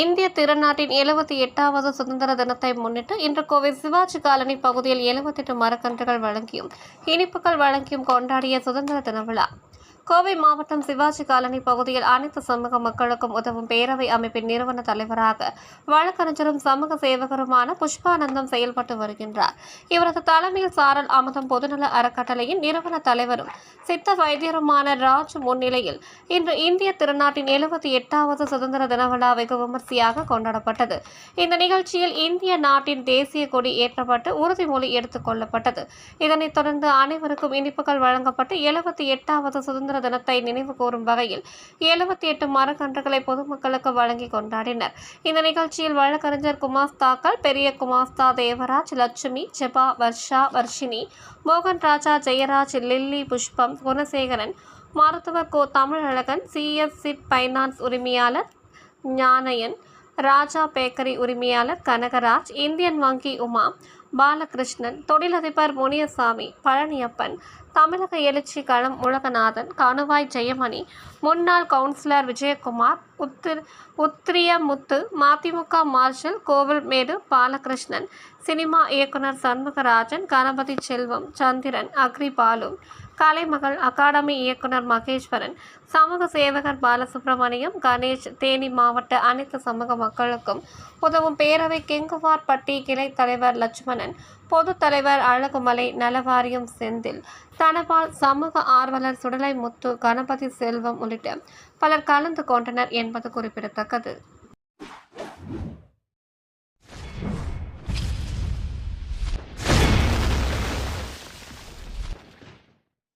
இந்திய திருநாட்டின் எழுபத்தி எட்டாவது சுதந்திர தினத்தை முன்னிட்டு இன்று கோவை சிவாஜி காலனி பகுதியில் எழுபத்தெட்டு மரக்கன்றுகள் வழங்கியும் இனிப்புகள் வழங்கியும் கொண்டாடிய சுதந்திர தின விழா. கோவை மாவட்டம் சிவாஜி காலனி பகுதியில் அனைத்து சமூக மக்களுக்கும் உதவும் பேரவை அமைப்பின் நிறுவன தலைவராக வழக்கறிஞரும் சமூக சேவகருமான புஷ்பானந்தம் செயல்பட்டு வருகின்றார். இவரது தலைமையில் சாரல் அமுதம் பொதுநல அறக்கட்டளையின் நிறுவன தலைவரும் சித்த வைத்தியருமான ராஜ் முன்னிலையில் இன்று இந்திய திருநாட்டின் எழுபத்தி எட்டாவது சுதந்திர தின விழா வெகு விமர்சையாக கொண்டாடப்பட்டது. இந்த நிகழ்ச்சியில் இந்திய நாட்டின் தேசிய கொடி ஏற்றப்பட்டு உறுதிமொழி எடுத்துக் கொள்ளப்பட்டது. இதனைத் தொடர்ந்து அனைவருக்கும் இனிப்புகள் வழங்கப்பட்டு எழுபத்தி எட்டாவது சுதந்திர தினத்தை நினைவு கூறும் வகையில் எழுபத்தி எட்டு மரக்கன்றுகளை பொதுமக்களுக்கு வழங்கி கொண்டாடினர். இந்த நிகழ்ச்சியில் வழக்கறிஞர் குமாஸ்தாக்கள் பெரிய குமாஸ்தா தேவராஜ் லட்சுமி ஜெபா வர்ஷா வர்ஷினி மோகன் ராஜா ஜெயராஜ் லில்லி புஷ்பம் குணசேகரன் மருத்துவர் கோ. தமிழழகன் சிஎஸ் சிட் பைனான்ஸ் உரிமையாளர் ஞானயன் ராஜா பேக்கரி உரிமையாளர் கனகராஜ் இந்தியன் வங்கி உமா பாலகிருஷ்ணன் தொழிலதிபர் முனியசாமி பழனியப்பன் தமிழக எழுச்சி களம் உலகநாதன் கணுவாய் ஜெயமணி முன்னாள் கவுன்சிலர் விஜயகுமார் உத்திர உத்திரியமுத்து மதிமுக மார்ஷல் கோவில்மேடு பாலகிருஷ்ணன் சினிமா இயக்குனர் சண்முகராஜன் கணபதி செல்வம் சந்திரன் அக்ரிபாலு கலைமகள் அகாடமி இயக்குனர் மகேஸ்வரன் சமூக சேவகர் பாலசுப்ரமணியம் கணேஷ் தேனி மாவட்ட அனைத்து சமூக மக்களுக்கும். உதவும் பேரவை கெங்குவார்பட்டி கிளை தலைவர் லட்சுமணன் பொது தலைவர் அழகுமலை நலவாரியம் செந்தில் தனபால் சமூக ஆர்வலர் சுடலை முத்து கணபதி செல்வம் உள்ளிட்ட பலர் கலந்து கொண்டனர் என்பது குறிப்பிடத்தக்கது.